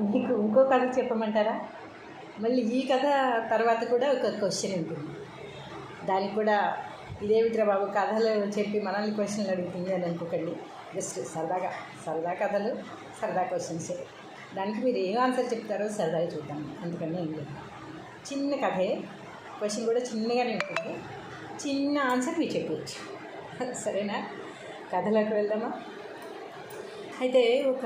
మీకు ఇంకో కథ చెప్పమంటారా? మళ్ళీ ఈ కథ తర్వాత కూడా ఒక క్వశ్చన్ ఉంటుంది. దానికి కూడా ఇదేమిట్రా బాబు కథలు చెప్పి మనల్ని క్వశ్చన్లు అడుగుతుంది అని అనుకోకండి. జస్ట్ సరదాగా సరదా కథలు సరదా క్వశ్చన్స్ దానికి మీరు ఏం ఆన్సర్ చెప్తారో సరదాగా చూద్దాం. అందుకని ఏం లేదు. చిన్న కథే. క్వశ్చన్ కూడా చిన్నగానే ఉంటుంది. చిన్న ఆన్సర్ మీరు చెప్పవచ్చు సరేనా? కథలోకి వెళ్దామా? అయితే ఒక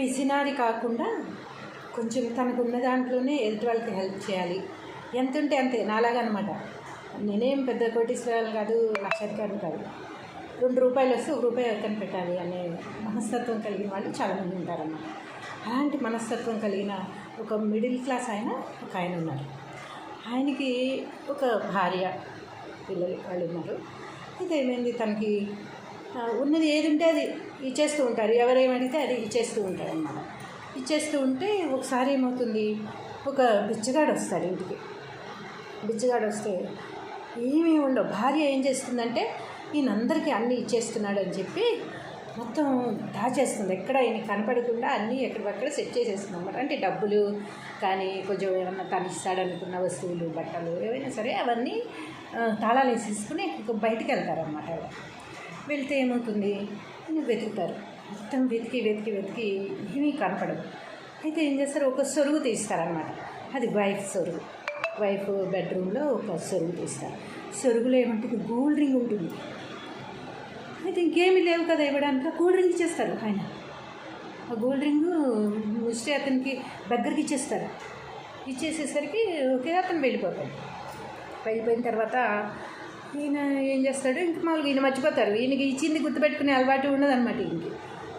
పిసినారి కాకుండా కొంచెం తనకు ఉన్న దాంట్లోనే ఎదుటి వాళ్ళకి హెల్ప్ చేయాలి. ఎంత ఉంటే అంతే నాలాగా అనమాట నేనేం పెద్ద కోటీశ్వరాలు కాదు లక్షాధికారులు కాదు. రెండు రూపాయలు వస్తే ఒక రూపాయి ఎవరికైనా పెట్టాలి అనే మనస్తత్వం కలిగిన వాళ్ళు చాలామంది ఉంటారన్నమాట. అలాంటి మనస్తత్వం కలిగిన ఒక మిడిల్ క్లాస్ ఆయన ఒక ఆయన ఉన్నారు. ఆయనకి ఒక భార్య పిల్లలు వాళ్ళు ఉన్నారు. అయితే ఏమైంది? తనకి ఉన్నది ఏది ఉంటే అది ఇచ్చేస్తూ ఉంటారు. ఎవరేమడిగితే అది ఇచ్చేస్తూ ఉంటారు అన్నమాట. ఇచ్చేస్తూ ఉంటే ఒకసారి ఏమవుతుంది? ఒక బిచ్చగాడు వస్తాడు ఇంటికి. బిచ్చగాడు వస్తే ఏమీ ఉండవు. భార్య ఏం చేస్తుందంటే ఈయనందరికీ అన్నీ ఇచ్చేస్తున్నాడు అని చెప్పి మొత్తం దాచేస్తుంది. ఎక్కడ ఈయన కనపడకుండా అన్నీ ఎక్కడికక్కడ సెట్ చేసేస్తుంది అనమాట అంటే డబ్బులు కానీ కొంచెం ఏమన్నా తను ఇస్తాడనుకున్న వస్తువులు బట్టలు ఏవైనా సరే అవన్నీ తాళాలు వేసేసుకుని బయటికి వెళ్తారనమాట వెళ్తే ఏమవుతుంది? ఈయన వెతుకుతారు. మొత్తం వెతికి వెతికి వెతికి ఏమీ కనపడదు. అయితే ఏం చేస్తారు? ఒక సొరుగు తీస్తారనమాట అది వైఫ్ సొరుగు. వైఫ్ బెడ్రూమ్లో ఒక సొరుగు తీస్తారు. సొరుగులో ఏమంటుంది? గోల్డ్ రింగ్ ఉంటుంది. అయితే ఇంకేమీ లేవు కదా ఇవ్వడానికి. కూల్ గోల్డ్ రింగ్ ఇచ్చేస్తారు ఆయన. ఆ గోల్డ్ రింగ్ ముస్టే అతనికి దగ్గరికి ఇచ్చేస్తారు. ఇచ్చేసేసరికి ఒకే అతను వెళ్ళిపోతాడు. వెళ్ళిపోయిన తర్వాత ఈయన ఏం చేస్తాడు? ఇంక మామూలుగా ఈయన మర్చిపోతారు. ఈయనకి ఇచ్చింది గుర్తుపెట్టుకునే అలవాటు ఉండదనమాట ఈయనకి.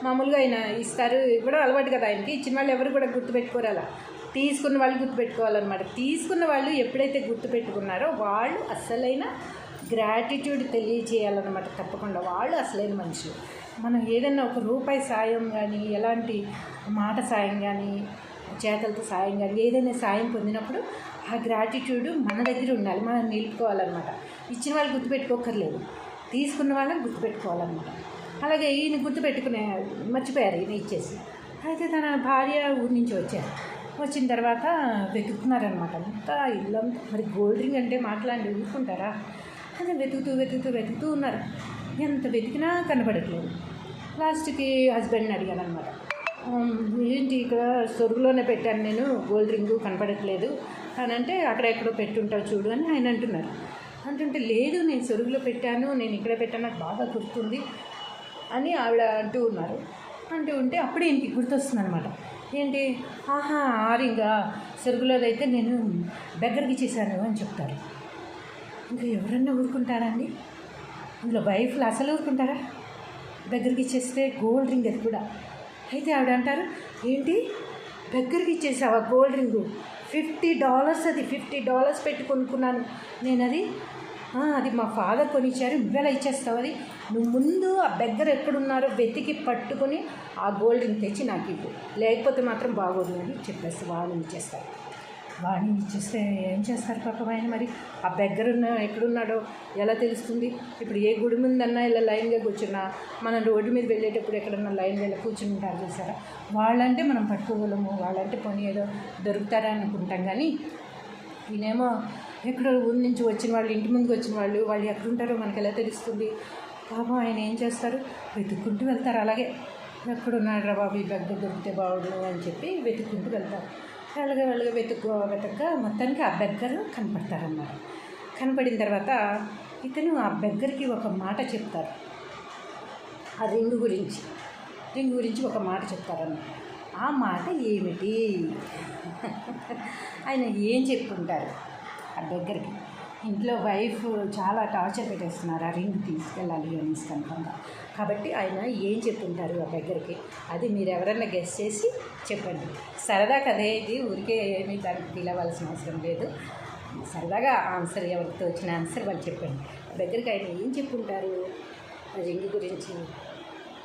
మామూలుగా ఆయన ఇస్తారు ఇవ్వడం అలవాటు కదా ఆయనకి. ఇచ్చిన వాళ్ళు ఎవరు కూడా గుర్తుపెట్టుకోరు అలా. తీసుకున్న వాళ్ళు గుర్తుపెట్టుకోవాలన్నమాట. తీసుకున్న వాళ్ళు ఎప్పుడైతే గుర్తుపెట్టుకున్నారో వాళ్ళు అసలైన గ్రాటిట్యూడ్ తెలియజేయాలన్నమాట తప్పకుండా. వాళ్ళు అసలైన మనుషులు. మనం ఏదైనా ఒక రూపాయి సాయం కానీ ఎలాంటి మాట సాయం కానీ చేతలతో సాయం కానీ ఏదైనా సాయం పొందినప్పుడు ఆ గ్రాటిట్యూడ్ మన దగ్గర ఉండాలి మనం నిలుపుకోవాలన్నమాట. ఇచ్చిన వాళ్ళు గుర్తుపెట్టుకోకర్లేదు తీసుకున్న వాళ్ళని గుర్తుపెట్టుకోవాలన్నమాట. అలాగే ఈయన గుర్తుపెట్టుకునే మర్చిపోయారు ఈయన ఇచ్చేసి. అయితే తన భార్య ఊరి నుంచి వచ్చారు. వచ్చిన తర్వాత వెతుకుతున్నారనమాట అంతా ఇల్లంతా మరి గోల్డ్ రింగ్ అంటే మాట్లాడి ఊరుకుంటారా? అదే వెతుకుతూ వెతుకుతూ వెతుకుతూ ఉన్నారు. ఎంత వెతికినా కనపడట్లేదు. లాస్ట్కి హస్బెండ్ని అడిగాను అనమాట ఏంటి ఇక్కడ సొరుగులోనే పెట్టాను నేను గోల్డ్ రింగు కనపడట్లేదు. అని అంటే అక్కడ ఎక్కడో పెట్టుంటావు చూడు అని ఆయన అంటున్నారు. అంటుంటే లేదు నేను సొరుగులో పెట్టాను నేను ఇక్కడ పెట్టాను నాకు బాగా గుర్తుంది అని ఆవిడ అంటూ ఉన్నారు. అంటూ ఉంటే అప్పుడే ఇంటికి గుర్తొస్తుంది అనమాట ఏంటి? ఆహా ఆరింగా రింగా సొరుగులోదైతే నేను దగ్గరికి చేశాను అని చెప్తారు. ఇంకా ఎవరన్నా ఊరుకుంటారండి ఇందులో వైఫ్లు అసలు ఊరుకుంటారా? దగ్గరికి ఇచ్చేస్తే గోల్డ్ రింగ్ అది కూడా. అయితే ఆవిడ అంటారు ఏంటి? దగ్గరికి ఇచ్చేసావా గోల్డ్ రింగు? ఫిఫ్టీ డాలర్స్ అది ఫిఫ్టీ డాలర్స్ పెట్టి కొనుక్కున్నాను. నేను అది అది మా ఫాదర్ కొనిచ్చారు నువ్వెలా ఇచ్చేస్తావు అది? నువ్వు ముందు ఆ దగ్గర ఎక్కడున్నారో వెతికి పట్టుకొని ఆ గోల్డ్ని తెచ్చి నాకు ఇవ్వు. లేకపోతే మాత్రం బాగోదు అని చెప్పేసి వాడిని ఇచ్చేస్తారు. వాడిని ఇచ్చేస్తే ఏం చేస్తారు పాపం ఆయన మరి? ఆ దగ్గరున్న ఎక్కడున్నాడో ఎలా తెలుస్తుంది? ఇప్పుడు ఏ గుడి ముందన్నా ఇలా లైన్గా కూర్చున్నా మనం రోడ్డు మీద వెళ్ళేటప్పుడు ఎక్కడన్నా లైన్గా ఇలా కూర్చుని ఉంటారు చూసారా? వాళ్ళంటే మనం పట్టుకోగలము వాళ్ళంటే పని ఏదో దొరుకుతారా అనుకుంటాం కానీ ఈయనేమో ఎక్కడో ఊరి నుంచి వచ్చిన వాళ్ళు ఇంటి ముందుకు వచ్చిన వాళ్ళు వాళ్ళు ఎక్కడుంటారో మనకి ఎలా తెలుస్తుంది? పాపం ఆయన ఏం చేస్తారు? వెతుక్కుంటూ వెళ్తారు. అలాగే ఎక్కడున్నాడు రా బాబు ఈ దగ్గర దొరికితే బాగుండు అని చెప్పి వెతుక్కుంటూ వెళ్తారు. వెళ్ళగా వెళ్ళగా వెతుక్కో వెతక్క మొత్తానికి ఆ బెగ్గరు కనపడతారన్నమాట కనపడిన తర్వాత ఇతను ఆ బెగ్గరికి ఒక మాట చెప్తారు. ఆ రింగు గురించి రింగు గురించి ఒక మాట చెప్తారన్నమాట ఆ మాట ఏమిటి? ఆయన ఏం చెప్పుకుంటారు? ఆ దగ్గరికి ఇంట్లో వైఫ్ చాలా టార్చర్ పెట్టేస్తున్నారు. ఆ రింగ్ తీసుకెళ్ళాలి అనేసి కనుక కాబట్టి ఆయన ఏం చెప్పుంటారు ఆ దగ్గరికి? అది మీరు ఎవరైనా గెస్ట్ చేసి చెప్పండి. సరదా కదే ఇది. ఊరికే ఏమీ దానికి ఫీల్ అవ్వాల్సిన అవసరం లేదు. సరదాగా ఆన్సర్ ఎవరితో వచ్చిన ఆన్సర్ వాళ్ళు చెప్పండి. దగ్గరికి ఆయన ఏం చెప్పుంటారు ఆ రింగ్ గురించి?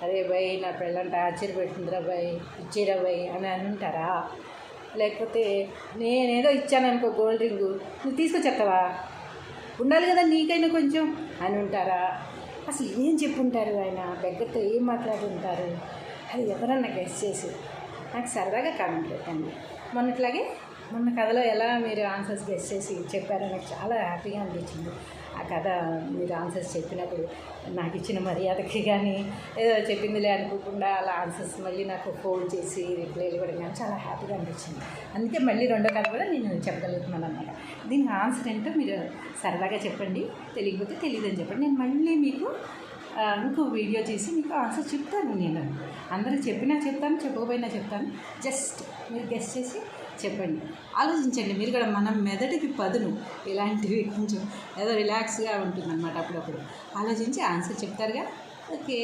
అరే భయ్ నా పిల్లంట ఆశ్చర్య పెడుతుందిరా భయ్ ఇచ్చేరా భయ్ అని అని అంటారా లేకపోతే నేనేదో ఇచ్చాను అనుకో గోల్డ్ రింగు. నువ్వు తీసుకొచ్చేస్తావా? ఉండాలి కదా నీకైనా కొంచెం అని ఉంటారా? అసలు ఏం చెప్పుంటారు ఆయన? దగ్గరతో ఏం మాట్లాడుంటారు? అది ఎవరన్నా గెస్ చేసి. నాకు సరదాగా కామెంట్ పెట్టండి. మొన్నట్లాగే మొన్న కథలో ఎలా మీరు ఆన్సర్స్ గెస్ట్ చేసి చెప్పారో నాకు చాలా హ్యాపీగా అనిపించింది. ఆ కథ మీరు ఆన్సర్స్ చెప్పినప్పుడు నాకు ఇచ్చిన మర్యాదకి కానీ ఏదో చెప్పిందిలే అనుకోకుండా అలా ఆన్సర్స్ మళ్ళీ నాకు ఫోన్ చేసి రిప్లైలు ఇవ్వడం కానీ చాలా హ్యాపీగా అనిపించింది. అందుకే మళ్ళీ రెండో కథ కూడా నేను చెప్పగలుగుతున్నాను అనమాట దీనికి ఆన్సర్ ఏంటో మీరు సరదాగా చెప్పండి. తెలియకపోతే తెలియదని చెప్పండి. నేను మళ్ళీ మీకు ఇంకో వీడియో చేసి మీకు ఆన్సర్ చెప్తాను నేను. అందరూ చెప్పినా చెప్తాను చెప్పకపోయినా చెప్తాను. జస్ట్ మీరు గెస్ట్ చేసి చెప్పండి. ఆలోచించండి మీరు కూడా మన మెదడుకి పదును. ఇలాంటివి కొంచెం ఏదో రిలాక్స్గా ఉంటుందన్నమాట అప్పుడప్పుడు. ఆలోచించి ఆన్సర్ చెప్తారుగా? ఓకే